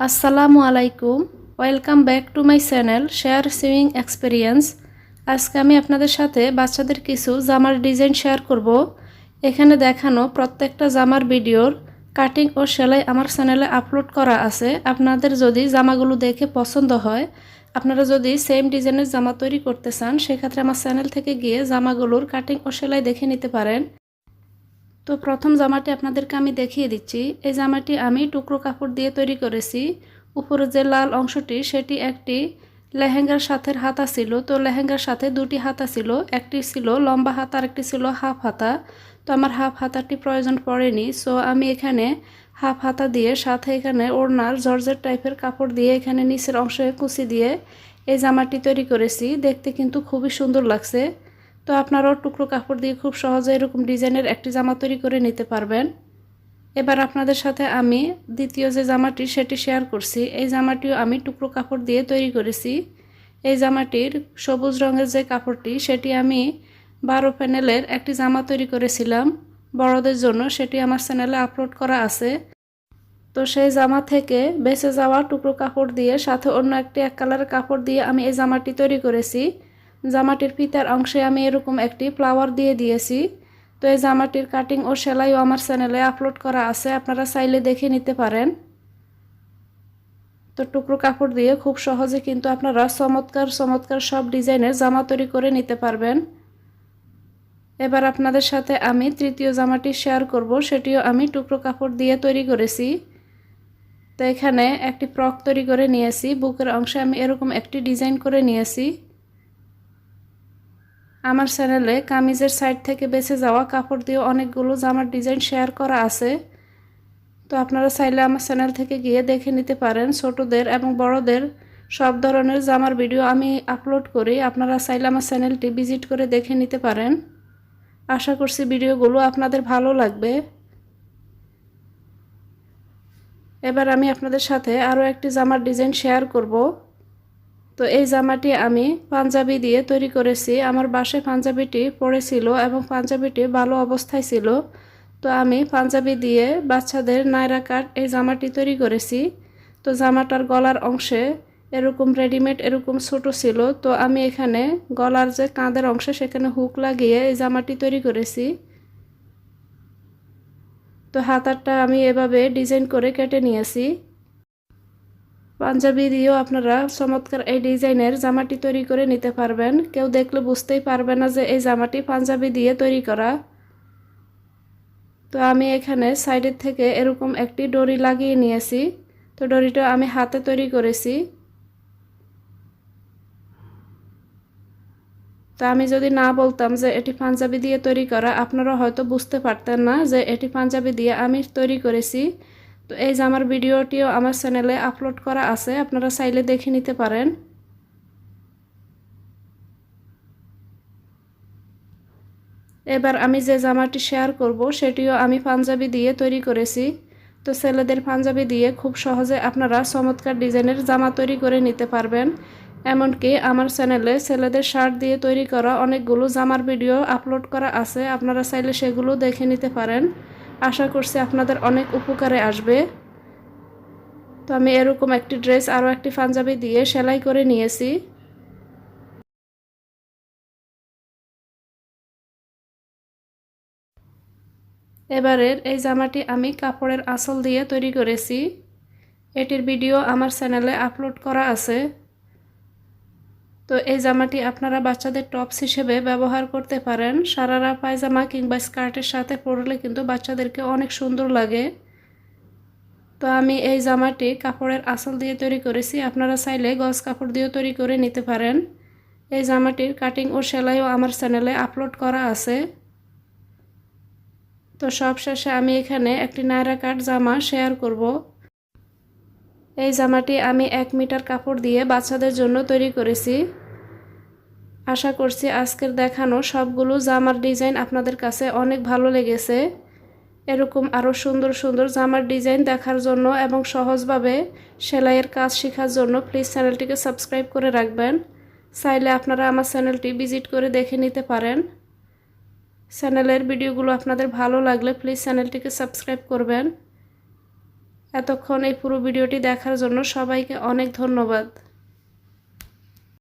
আসসালামু আলাইকুম। Welcome back to my channel share sewing experience আজকে আমি আপনাদের সাথে বাচ্চাদের কিছু জামার ডিজাইন শেয়ার করব। এখানে দেখানো প্রত্যেকটা জামার ভিডিওর কাটিং ও সেলাই আমার চ্যানেলে আপলোড করা আছে। আপনাদের যদি জামাগুলো দেখে পছন্দ হয়, আপনারা যদি সেম ডিজাইনের জামা তৈরি করতে চান, সেক্ষেত্রে আমার চ্যানেল থেকে গিয়ে জামাগুলোর কাটিং ও সেলাই দেখে নিতে পারেন। তো প্রথম জামাটি আপনাদেরকে আমি দেখিয়ে দিচ্ছি। এই জামাটি আমি টুকরো কাপড় দিয়ে তৈরি করেছি। উপরে যে লাল অংশটি, সেটি একটি লেহেঙ্গার সাথে হাতা ছিল। তো লেহেঙ্গার সাথে দুটি হাতা ছিল। একটি ছিল লম্বা হাতা আর একটি ছিল হাফ হাতা। তো আমার হাফ হাতাটি প্রয়োজন পড়েনি। সো আমি এখানে হাফ হাতা দিয়ে সাথে এখানে ওড়নার জর্জের টাইপের কাপড় দিয়ে এখানে নিচের অংশে কুচি দিয়ে এই জামাটি তৈরি করেছি। দেখতে কিন্তু খুবই সুন্দর লাগছে। তো আপনারাও টুকরো কাপড় দিয়ে খুব সহজে এরকম ডিজাইনের একটি জামা তৈরি করে নিতে পারবেন। এবার আপনাদের সাথে আমি দ্বিতীয় যে জামাটি, সেটি শেয়ার করছি। এই জামাটিও আমি টুকরো কাপড় দিয়ে তৈরি করেছি। এই জামাটির সবুজ রঙের যে কাপড়টি, সেটি আমি বারো প্যানেলের একটি জামা তৈরি করেছিলাম। বড়দের জন্য সেটি আমার চ্যানেলে আপলোড করা আছে। তো সেই জামা থেকে বেঁচে যাওয়া টুকরো কাপড় দিয়ে সাথে অন্য একটি এক কালারের কাপড় দিয়ে আমি এই জামাটি তৈরি করেছি। জামাটির ফিতার অংশে আমি এরকম একটি ফ্লাওয়ার দিয়ে দিয়েছি। তো এই জামাটির কাটিং ও সেলাইও আমার চ্যানেলে আপলোড করা আছে, আপনারা চাইলে দেখে নিতে পারেন। তো টুকরো কাপড় দিয়ে খুব সহজে কিন্তু আপনারা চমৎকার চমৎকার সব ডিজাইনের জামা তৈরি করে নিতে পারবেন। এবার আপনাদের সাথে আমি তৃতীয় জামাটি শেয়ার করব, সেটিও আমি টুকরো কাপড় দিয়ে তৈরি করেছি। তো এখানে একটি ফ্রক তৈরি করে নিয়েছি, বুকের অংশে আমি এরকম একটি ডিজাইন করে নিয়েছি। আমার চ্যানেলে কামিজের সাইড থেকে বেছে যাওয়া কাপড় দিয়ে অনেকগুলো জামার ডিজাইন শেয়ার করা আছে। তো আপনারা চাইলে আমার চ্যানেল থেকে গিয়ে দেখে নিতে পারেন। ছোটদের এবং বড়দের সব ধরনের জামার ভিডিও আমি আপলোড করি। আপনারা চাইলে আমার চ্যানেলটি ভিজিট করে দেখে নিতে পারেন। আশা করছি ভিডিওগুলো আপনাদের ভালো লাগবে। এবার আমি আপনাদের সাথে আরও একটি জামার ডিজাইন শেয়ার করব। তো এই জামাটি আমি পাঞ্জাবি দিয়ে তৈরি করেছি। আমার বাসায় পাঞ্জাবিটি পড়েছিল এবং পাঞ্জাবিটি ভালো অবস্থায় ছিল। তো আমি পাঞ্জাবি দিয়ে বাচ্চাদের নায়রা কাট এই জামাটি তৈরি করেছি। তো জামাটার গলার অংশে এরকম রেডিমেড এরকম ছোট ছিল। তো আমি এখানে গলার যে কাঁধের অংশে সেখানে হুক লাগিয়ে এই জামাটি তৈরি করেছি। তো হাতারটা আমি এভাবে ডিজাইন করে কেটে নিয়েছি। পাঞ্জাবি দিয়েও আপনারা চমৎকার এই ডিজাইনের জামাটি তৈরি করে নিতে পারবেন। কেউ দেখলে বুঝতেই পারবে না যে এই জামাটি পাঞ্জাবি দিয়ে তৈরি করা। তো আমি এখানে সাইডের থেকে এরকম একটি ডরি লাগিয়ে নিয়েছি। তো ডরিটা আমি হাতে তৈরি করেছি। তো আমি যদি না বলতাম যে এটি পাঞ্জাবি দিয়ে তৈরি করা, আপনারা হয়তো বুঝতে পারতেন না যে এটি পাঞ্জাবি দিয়ে আমি তৈরি করেছি। তো এই জামার ভিডিওটিও আমার চ্যানেলে আপলোড করা আছে, আপনারা চাইলে দেখে নিতে পারেন। এবার আমি যে জামাটি শেয়ার করব, সেটিও আমি পাঞ্জাবি দিয়ে তৈরি করেছি। তো ছেলেদের পাঞ্জাবি দিয়ে খুব সহজে আপনারা চমৎকার ডিজাইনের জামা তৈরি করে নিতে পারবেন। এমনকি আমার চ্যানেলে ছেলেদের শার্ট দিয়ে তৈরি করা অনেকগুলো জামার ভিডিও আপলোড করা আছে, আপনারা চাইলে সেগুলো দেখে নিতে পারেন। আশা করছি আপনাদের অনেক উপকারে আসবে। তো আমি এরকম একটি ড্রেস আরও একটি পাঞ্জাবি দিয়ে সেলাই করে নিয়েছি। এবারের এই জামাটি আমি কাপড়ের আসল দিয়ে তৈরি করেছি। এটির ভিডিও আমার চ্যানেলে আপলোড করা আছে। তো এই জামাটি আপনারা বাচ্চাদের টপস হিসেবে ব্যবহার করতে পারেন। সারারা পায়জামা কিংবা স্কার্টের সাথে পরলে কিন্তু বাচ্চাদেরকে অনেক সুন্দর লাগে। তো আমি এই জামাটি কাপড়ের আসল দিয়ে তৈরি করেছি। আপনারা চাইলে গজ কাপড় দিয়েও তৈরি করে নিতে পারেন। এই জামাটির কাটিং ও সেলাইও আমার চ্যানেলে আপলোড করা আছে। তো সব শেষে আমি এখানে একটি নায়রা কাট জামা শেয়ার করব। এই জামাটি আমি এক মিটার কাপড় দিয়ে বাচ্চাদের জন্য তৈরি করেছি। আশা করছি আজকের দেখানো সবগুলো জামার ডিজাইন আপনাদের কাছে অনেক ভালো লেগেছে। এরকম আরও সুন্দর সুন্দর জামার ডিজাইন দেখার জন্য এবং সহজভাবে সেলাইয়ের কাজ শেখার জন্য প্লিজ চ্যানেলটিকে সাবস্ক্রাইব করে রাখবেন। চাইলে আপনারা আমার চ্যানেলটি ভিজিট করে দেখে নিতে পারেন। চ্যানেলের ভিডিওগুলো আপনাদের ভালো লাগলে প্লিজ চ্যানেলটিকে সাবস্ক্রাইব করবেন। এতক্ষণ এই পুরো ভিডিওটি দেখার জন্য সবাইকে অনেক ধন্যবাদ।